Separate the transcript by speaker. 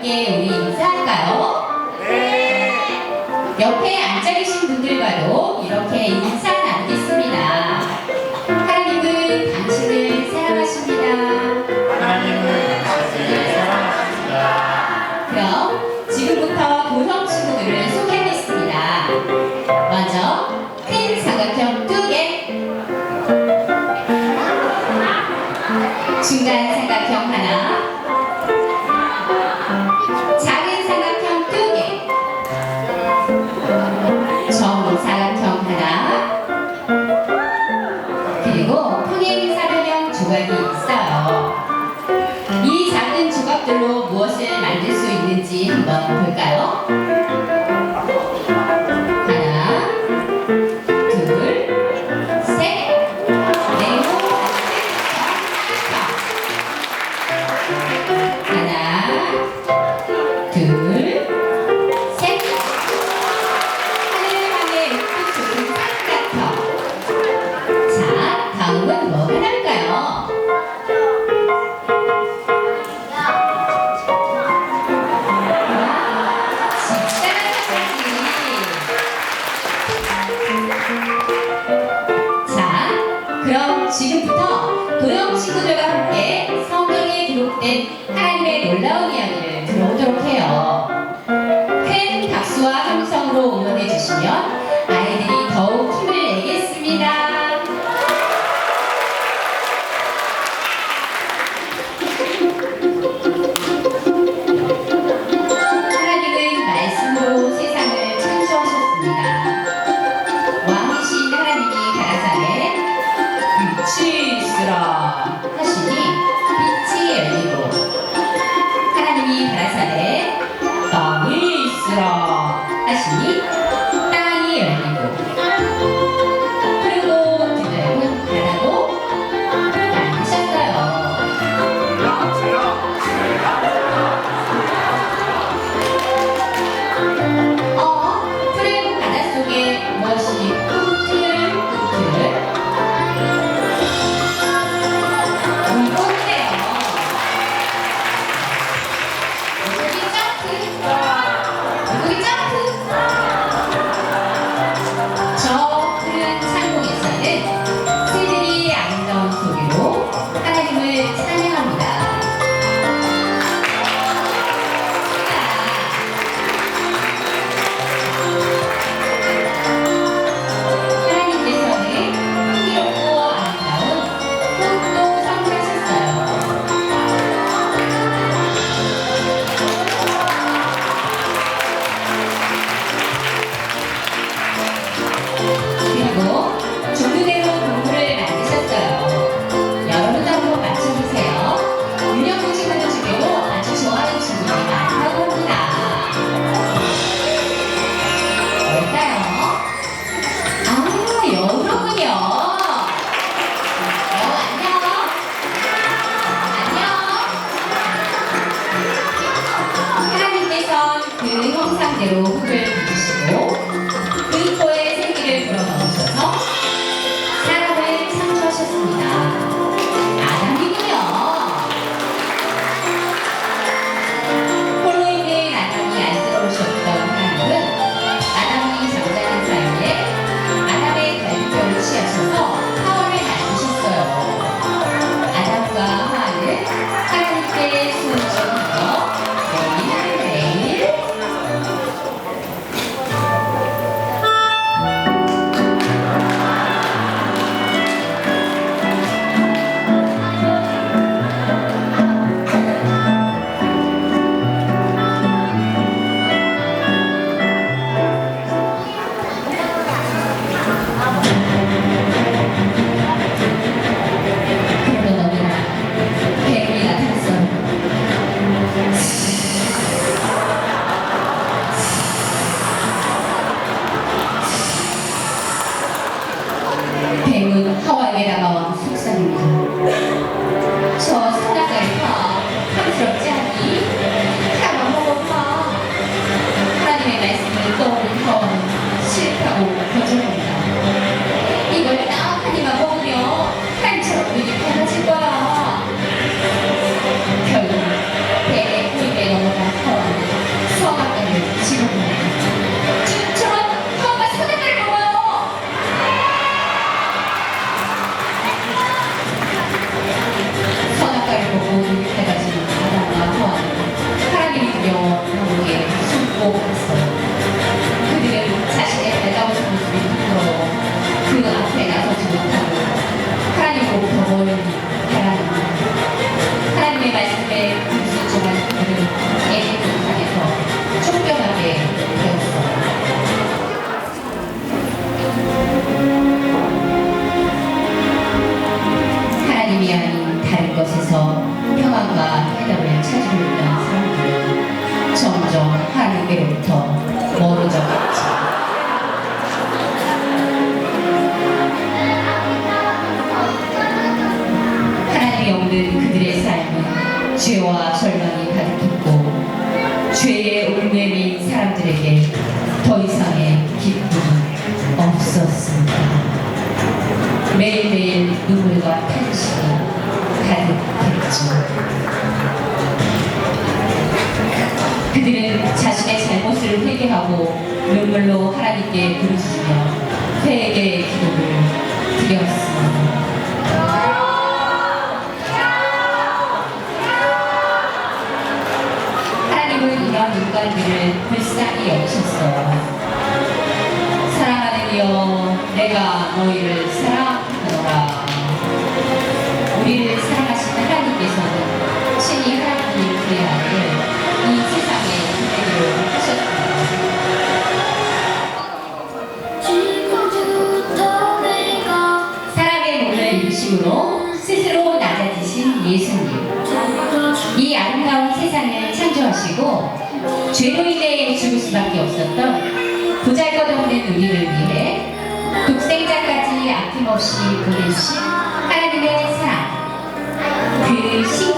Speaker 1: 분께 우리 인사할까요? 네. 옆에 앉아 계신 분들과도 이렇게 인사 나누겠습니다. 하나님은 당신을 사랑하십니다. 하나님은 당신을 사랑하십니다. 그럼 지금부터 도성 친구들을 소개하겠습니다. 먼저 큰 사각형 두 개, 중간 사각형 하나. 그리고 통일 사료형 조각이 있어요. 이 작은 조각들로 무엇을 만들 수 있는지 한번 볼게요. 감사드리고 Amen. 죄의 울매민 사람들에게 더 이상의 기쁨은 없었습니다. 매일매일 눈물과 탄식이 가득했죠. 그들은 자신의 잘못을 회개하고 눈물로 하나님께 부르짖으며 회개의 기도를 드렸습니다. 이런 인간들을 불쌍히 여기셨어요. 사랑하는 이여, 내가 너희를 사랑하노라. 우리를 사랑하시는 하나님께서는 친히 하나님이 그의 아들을 이 세상에 보내기로 하셨습니다. 사람의 몸을 입으심으로 스스로 낮아지신 예수님. 이 아름다운 세상을 창조하시고 죄로 인해 죽을 수밖에 없었던 보잘것없는 우리를 위해 독생자까지 아낌없이 보내주신 하나님의 사랑 그 놀라운